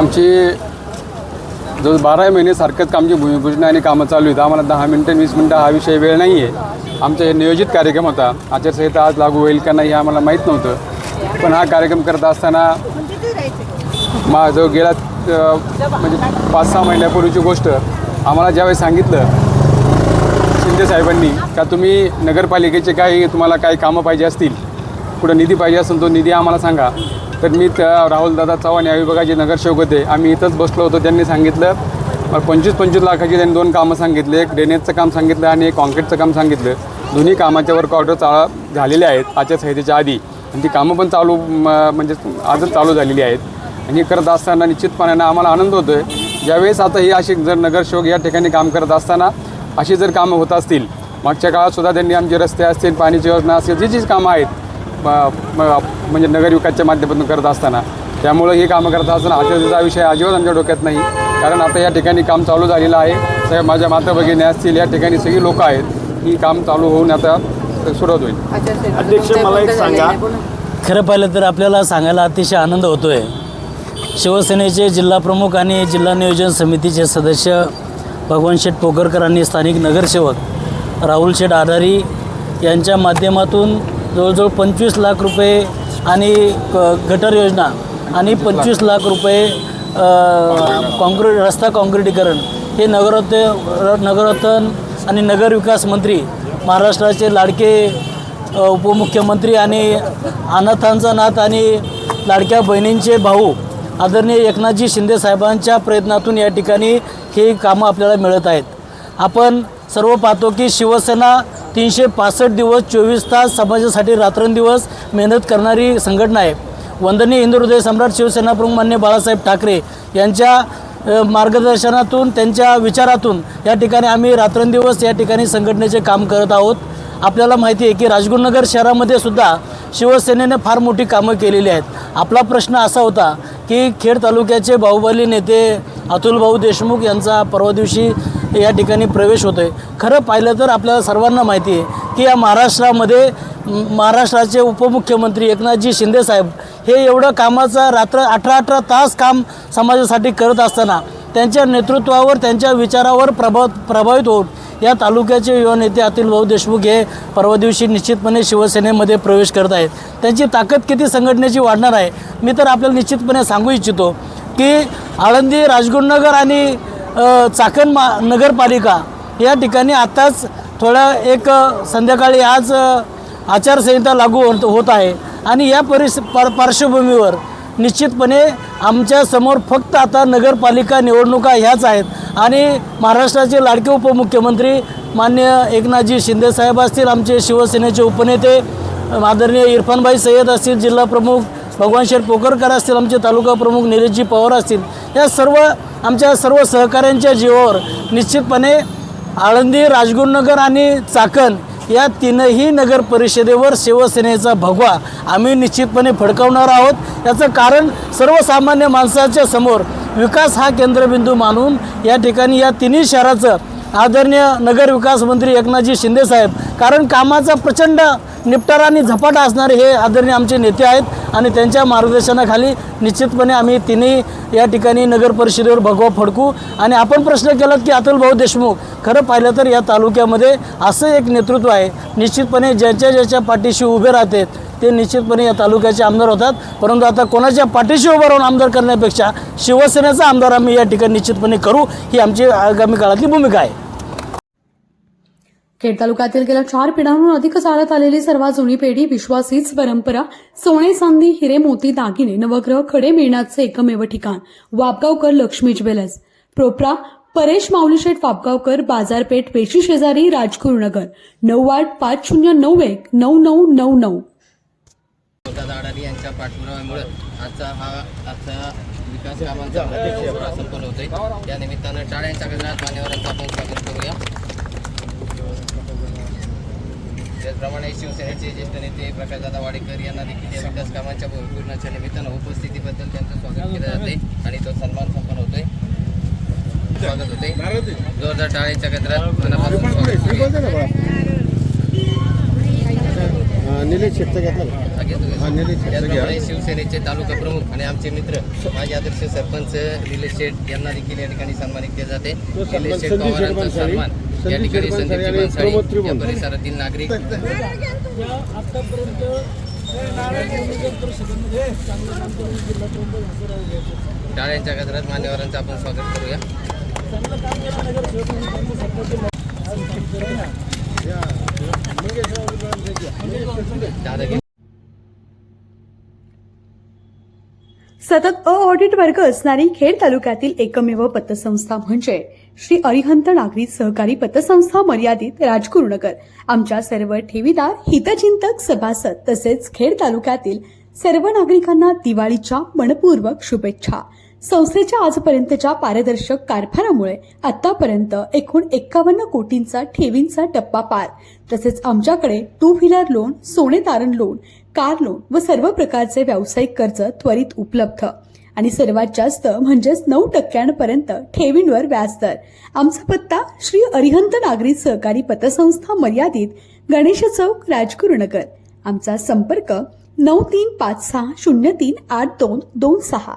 आमची जवळ बारा महिने सारखंच आमची भूमिपूजन आणि कामं चालू आहेत. आम्हाला दहा मिनटं वीस मिनटं हा विषय वेळ नाही आहे आमचा हे नियोजित कार्यक्रम होता. आचारसंहिता आज लागू होईल का नाही हे आम्हाला माहीत नव्हतं. पण हा कार्यक्रम करत असताना माझं जो गेल्या म्हणजे पाच सहा महिन्यापूर्वीची गोष्ट. आम्हाला ज्यावेळी सांगितलं शिंदे साहेबांनी का तुम्ही नगरपालिकेचे काही तुम्हाला काही कामं पाहिजे असतील कुठं निधी पाहिजे असेल तो निधी आम्हाला सांगा. तर मी त्या राहुलदादा चव्हाण या विभागाचे नगरसेवक होते आम्ही इथंच बसलो होतो त्यांनी सांगितलं. मला पंचवीस पंचवीस लाखाची त्यांनी दोन कामं सांगितले एक ड्रेनेजचं काम सांगितलं आणि एक कॉन्क्रीटचं काम सांगितलं. दोन्ही कामाच्या वर्क ऑर्डर चा झालेले आहेत आचारसंहितेच्या आधी. आणि ती कामं पण चालू म, म्हणजे आजच चालू झालेली आहेत. आणि हे करत असताना निश्चितपणानं आम्हाला आनंद होतो आहे ज्यावेळेस आता ही अशी जर नगरसेवक या ठिकाणी काम करत असताना अशी जर कामं होत असतील मागच्या काळात सुद्धा त्यांनी आमचे रस्ते असतील पाण्याची योजना असेल जी जी कामं आहेत म्हणजे नगरविकासच्या माध्यमातून करत असताना. त्यामुळं ही कामं करत असताना आचार्याचा विषय अजिबात आमच्या डोक्यात नाही. कारण आता या ठिकाणी काम चालू झालेलं आहे. सगळ्या माझ्या माता भगिनी असतील या ठिकाणी सगळी लोकं आहेत. ही काम चालू होऊन आता सुरुवात होईल. अध्यक्ष मला एक सांगा. खरं पाहिलं तर आपल्याला सांगायला अतिशय आनंद होतो आहे शिवसेनेचे जिल्हाप्रमुख आणि जिल्हा नियोजन समितीचे सदस्य भगवान शेठ पोकरकर आणि स्थानिक नगरसेवक राहुल शेठ आधारी यांच्या माध्यमातून जवळजवळ पंचवीस लाख रुपये आणि गटर योजना आणि पंचवीस लाख. रुपये कॉन्क्रीट रस्ता कॉन्क्रिटीकरण हे नगररत्न नगररत्न आणि नगरविकास मंत्री महाराष्ट्राचे लाडके उपमुख्यमंत्री आणि अनाथांचा नाथ आणि लाडक्या बहिणींचे भाऊ आदरणीय एकनाथजी शिंदे साहेबांच्या प्रयत्नातून या ठिकाणी ही कामं आपल्याला मिळत आहेत. आपण सर्व पाहतो की शिवसेना तीनशे पासष्ट दिवस चोवीस तास समाजासाठी रात्रंदिवस मेहनत करणारी संघटना आहे. वंदनीय हिंदू हृदय सम्राट शिवसेना प्रमुख मान्य बाळासाहेब ठाकरे यांच्या मार्गदर्शनातून त्यांच्या विचारातून या ठिकाणी आम्ही रात्रंदिवस या ठिकाणी संघटनेचे काम करत आहोत. आपल्याला माहिती आहे की राजगुरुनगर शहरामध्ये सुद्धा शिवसेनेने फार मोठी कामं केलेली आहेत. आपला प्रश्न असा होता की खेड तालुक्याचे बाहुबली नेते अतुलभाऊ देशमुख यांचा परवा दिवशी या ठिकाणी प्रवेश होतो आहे खरं पाहिलं तर आपल्याला सर्वांना माहिती आहे की या महाराष्ट्रामध्ये महाराष्ट्राचे उपमुख्यमंत्री एकनाथजी शिंदेसाहेब हे एवढं कामाचं रात्र अठरा अठरा तास काम समाजासाठी करत असताना त्यांच्या नेतृत्वावर त्यांच्या विचारावर प्रभाव प्रभावित होऊन या तालुक्याचे युवा नेते अतुल भाऊ देशमुख हे परवा दिवशी निश्चितपणे शिवसेनेमध्ये प्रवेश करत आहेत. त्यांची ताकद किती संघटनेची वाढणार आहे मी तर आपल्याला निश्चितपणे सांगू इच्छितो की आळंदी राजगुरुनगर आणि चाकण मा नगरपालिका या ठिकाणी आताच थोडा एक संध्याकाळी आज आचारसंहिता लागू होत होत आहे. आणि या परिस पार पार्श्वभूमीवर निश्चितपणे आमच्यासमोर फक्त आता नगरपालिका निवडणुका ह्याच आहेत. आणि महाराष्ट्राचे लाडके उपमुख्यमंत्री मान्य एकनाथजी शिंदेसाहेब असतील आमचे शिवसेनेचे उपनेते आदरणीय इरफानभाई सय्यद असतील जिल्हा प्रमुख भगवान शेठ पोकरकर असतील आमचे तालुका प्रमुख निलेशजी पवार असतील या सर्व आमच्या सर्व सहकाऱ्यांच्या जीवावर निश्चितपणे आळंदी राजगुरुनगर आणि चाकण या तीनही नगर परिषदेवर शिवसेनेचा भगवा आम्ही निश्चितपणे फडकवणार आहोत. याचं कारण सर्वसामान्य माणसाच्या समोर विकास हा केंद्रबिंदू मानून या ठिकाणी या तिन्ही शहराचं आदरणीय नगर विकास मंत्री एकनाथजी शिंदेसाहेब कारण कामाचा प्रचंड निपटारा आणि झपाटा असणारे हे आदरणीय आमचे नेते आहेत आणि त्यांच्या मार्गदर्शनाखाली निश्चितपणे आम्ही तिन्ही या ठिकाणी नगर परिषदेवर भगवा फडकू. आणि आपण प्रश्न केलात की अतुल भाऊ देशमुख खरं पाहिलं तर या तालुक्यामध्ये असं एक नेतृत्व आहे. निश्चितपणे ज्याच्या ज्याच्या पाठीशी उभे राहतात ते निश्चितपणे या तालुक्याचे आमदार होतात. परंतु आता कोणाच्या पाठीशी उभं राहून आमदार करण्यापेक्षा शिवसेनेचा आमदार आम्ही या ठिकाणी निश्चितपणे करू ही आमची आगामी काळातली भूमिका आहे. खेड तालुक्यातील गेल्या चार पिढ्यांहून अधिक चालत आलेली सर्वात जुनी पेढी विश्वास हीच परंपरा सोने चांदी हिरे मोती दागिने नवग्रह खडे मिळण्याचे एकमेव ठिकाण वापगावकर लक्ष्मी ज्वेलर्स. प्रोपरा परेश माऊलीशेठ वापगावकर बाजारपेठ पेशी शेजारी राजगुरुनगर. नऊ आठ पाच शून्य नऊ एक नऊ नऊ नऊ नऊ. दादा यांच्या पाठपुराव्यामुळे आजचा हा आजचा विकास कामांचा सोहळा संपन्न होतोय. त्या निमित्तानं टाळ्यांच्या गजरात मान्यवरांचं आपण स्वागत करूया. त्याचप्रमाणे शिवसेनेचे ज्येष्ठ नेते प्रकाशदादा वाडेकर यांना देखील या विकास कामांच्या पूर्णाच्या निमित्तानं उपस्थितीबद्दल त्यांचं स्वागत केलं जाते आणि तो सन्मान संपन्न होतोय. स्वागत होते जोरदार टाळ्यांच्या गजरात मनापासून स्वागत निलेश शेटचा घेतला. घेतो. त्याचप्रमाणे शिवसेनेचे तालुका प्रमुख आणि आमचे मित्र माजी आदर्श सरपंच निलेश शेठ यांना देखील या ठिकाणी सन्मानित केले जाते. निलेश शेठ पवारांचा सन्मान या ठिकाणी संदीप बनसाळी. या परिसरातील नागरिक. टाळ्यांच्या गजरात मान्यवरांचं आपण स्वागत करूया. दादा सतत अ ऑडिट वर्ग असणारी खेड तालुक्यातील एकमेव पतसंस्था म्हणजे श्री अरिहंत नागरी सहकारी पतसंस्था मर्यादित राजगुरुनगर आमच्या सर्व ठेवीदार हितचिंतक सभासद तसेच खेड तालुक्यातील सर्व नागरिकांना दिवाळीच्या मनपूर्वक शुभेच्छा. संस्थेच्या आजपर्यंतच्या पारदर्शक कारभारामुळे आतापर्यंत एकूण एक्कावन्न कोटींचा ठेवींचा टप्पा पार. तसेच आमच्याकडे टू व्हीलर लोन सोने तारण लोन कार लोन व सर्व प्रकारचे व्यावसायिक कर्ज त्वरित उपलब्ध. आणि सर्वात जास्त म्हणजेच नऊ टक्क्यांपर्यंत ठेवींवर व्याजदर. आमचा पत्ता श्री अरिहंत नागरी सहकारी पतसंस्था मर्यादित गणेश चौक राजगुरुनगर. आमचा संपर्क नऊ तीन पाच सहा शून्य तीन आठ दोन दोन सहा.